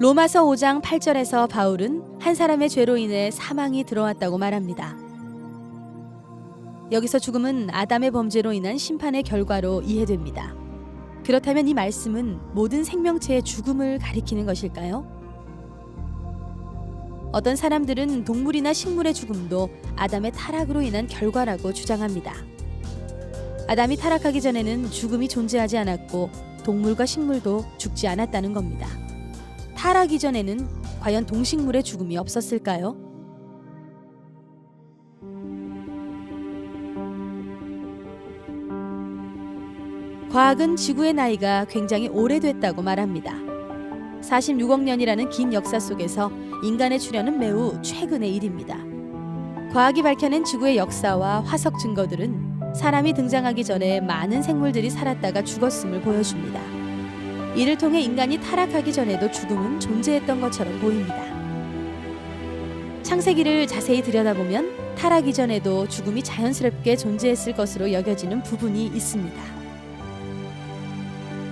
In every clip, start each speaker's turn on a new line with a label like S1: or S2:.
S1: 로마서 5장 8절에서 바울은 한 사람의 죄로 인해 사망이 들어왔다고 말합니다. 여기서 죽음은 아담의 범죄로 인한 심판의 결과로 이해됩니다. 그렇다면 이 말씀은 모든 생명체의 죽음을 가리키는 것일까요? 어떤 사람들은 동물이나 식물의 죽음도 아담의 타락으로 인한 결과라고 주장합니다. 아담이 타락하기 전에는 죽음이 존재하지 않았고 동물과 식물도 죽지 않았다는 겁니다. 타락 이전에는 과연 동식물의 죽음이 없었을까요? 과학은 지구의 나이가 굉장히 오래됐다고 말합니다. 46억 년이라는 긴 역사 속에서 인간의 출현은 매우 최근의 일입니다. 과학이 밝혀낸 지구의 역사와 화석 증거들은 사람이 등장하기 전에 많은 생물들이 살았다가 죽었음을 보여줍니다. 이를 통해 인간이 타락하기 전에도 죽음은 존재했던 것처럼 보입니다. 창세기를 자세히 들여다보면 타락 이전에도 죽음이 자연스럽게 존재했을 것으로 여겨지는 부분이 있습니다.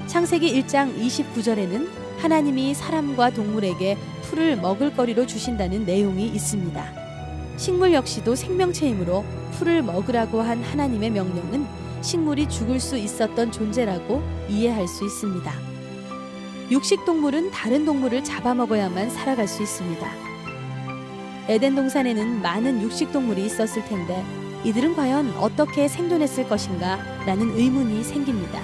S1: 창세기 1장 29절에는 하나님이 사람과 동물에게 풀을 먹을 거리로 주신다는 내용이 있습니다. 식물 역시도 생명체이므로 풀을 먹으라고 한 하나님의 명령은 식물이 죽을 수 있었던 존재라고 이해할 수 있습니다. 육식 동물은 다른 동물을 잡아먹어야만 살아갈 수 있습니다. 에덴 동산에는 많은 육식 동물이 있었을 텐데 이들은 과연 어떻게 생존했을 것인가 라는 의문이 생깁니다.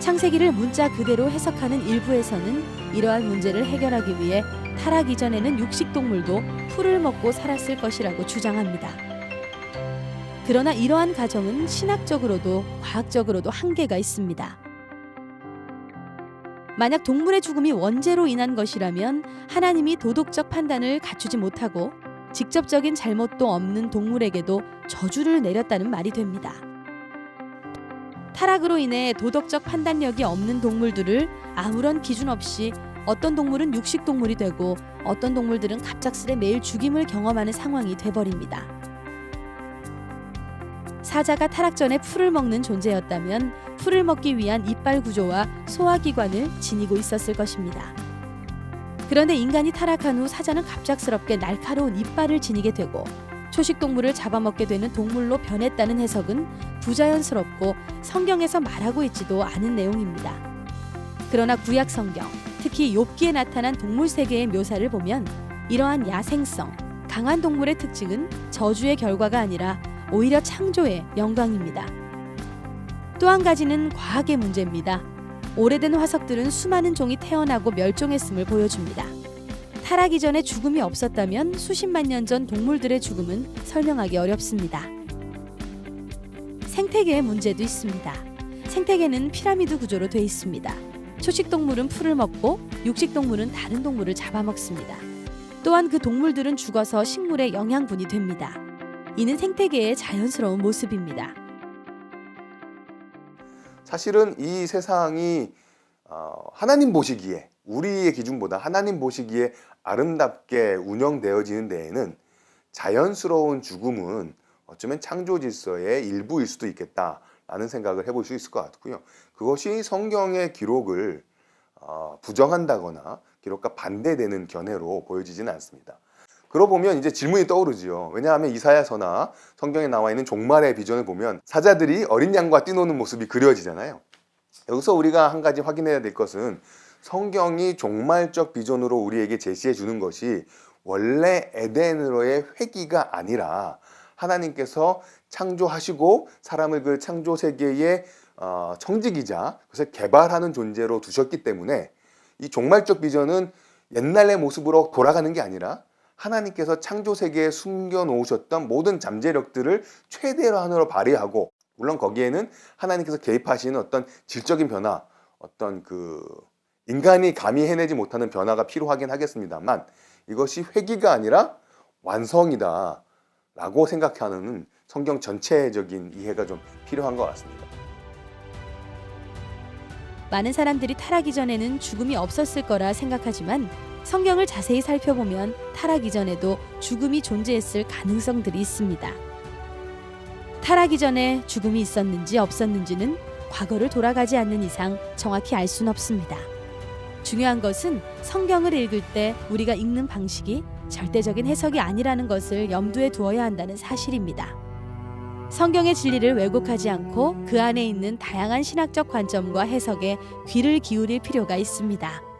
S1: 창세기를 문자 그대로 해석하는 일부에서는 이러한 문제를 해결하기 위해 타락 이전에는 육식 동물도 풀을 먹고 살았을 것이라고 주장합니다. 그러나 이러한 가정은 신학적으로도 과학적으로도 한계가 있습니다. 만약 동물의 죽음이 원죄로 인한 것이라면 하나님이 도덕적 판단을 갖추지 못하고 직접적인 잘못도 없는 동물에게도 저주를 내렸다는 말이 됩니다. 타락으로 인해 도덕적 판단력이 없는 동물들을 아무런 기준 없이 어떤 동물은 육식 동물이 되고 어떤 동물들은 갑작스레 매일 죽임을 경험하는 상황이 돼버립니다. 사자가 타락 전에 풀을 먹는 존재였다면 풀을 먹기 위한 이빨 구조와 소화기관을 지니고 있었을 것입니다. 그런데 인간이 타락한 후 사자는 갑작스럽게 날카로운 이빨을 지니게 되고 초식 동물을 잡아먹게 되는 동물로 변했다는 해석은 부자연스럽고 성경에서 말하고 있지도 않은 내용입니다. 그러나 구약 성경, 특히 욥기에 나타난 동물 세계의 묘사를 보면 이러한 야생성, 강한 동물의 특징은 저주의 결과가 아니라 오히려 창조의 영광입니다. 또 한 가지는 과학의 문제입니다. 오래된 화석들은 수많은 종이 태어나고 멸종했음을 보여줍니다. 타락 이전에 죽음이 없었다면 수십만 년 전 동물들의 죽음은 설명하기 어렵습니다. 생태계의 문제도 있습니다. 생태계는 피라미드 구조로 되어 있습니다. 초식 동물은 풀을 먹고 육식 동물은 다른 동물을 잡아먹습니다. 또한 그 동물들은 죽어서 식물의 영양분이 됩니다. 이는 생태계의 자연스러운 모습입니다.
S2: 사실은 이 세상이 어, 하나님 보시기에 우리의 기준보다 하나님 보시기에 아름답게 운영되어지는 데에는 자연스러운 죽음은 어쩌면 창조 질서의 일부일 수도 있겠다라는 생각을 해볼 수 있을 것 같고요. 그것이 성경의 기록을 어, 부정한다거나 기록과 반대되는 견해로 보여지지는 않습니다. 그러고 보면 이제 질문이 떠오르지요. 왜냐하면 이사야서나 성경에 나와 있는 종말의 비전을 보면 사자들이 어린 양과 뛰노는 모습이 그려지잖아요. 여기서 우리가 한 가지 확인해야 될 것은 성경이 종말적 비전으로 우리에게 제시해 주는 것이 원래 에덴으로의 회귀가 아니라 하나님께서 창조하시고 사람을 그 창조 세계의 어, 청지기자 그래서 개발하는 존재로 두셨기 때문에 이 종말적 비전은 옛날의 모습으로 돌아가는 게 아니라 하나님께서 창조 세계에 숨겨 놓으셨던 모든 잠재력들을 최대한으로 발휘하고 물론 거기에는 하나님께서 개입하시는 어떤 질적인 변화, 어떤 그 인간이 감히 해내지 못하는 변화가 필요하긴 하겠습니다만 이것이 회기가 아니라 완성이다 라고 생각하는 성경 전체적인 이해가 좀 필요한 것 같습니다.
S1: 많은 사람들이 타락 이 전에는 죽음이 없었을 거라 생각하지만 성경을 자세히 살펴보면 타락 이전에도 죽음이 존재했을 가능성들이 있습니다. 타락 이전에 죽음이 있었는지 없었는지는 과거를 돌아가지 않는 이상 정확히 알 수는 없습니다. 중요한 것은 성경을 읽을 때 우리가 읽는 방식이 절대적인 해석이 아니라는 것을 염두에 두어야 한다는 사실입니다. 성경의 진리를 왜곡하지 않고 그 안에 있는 다양한 신학적 관점과 해석에 귀를 기울일 필요가 있습니다.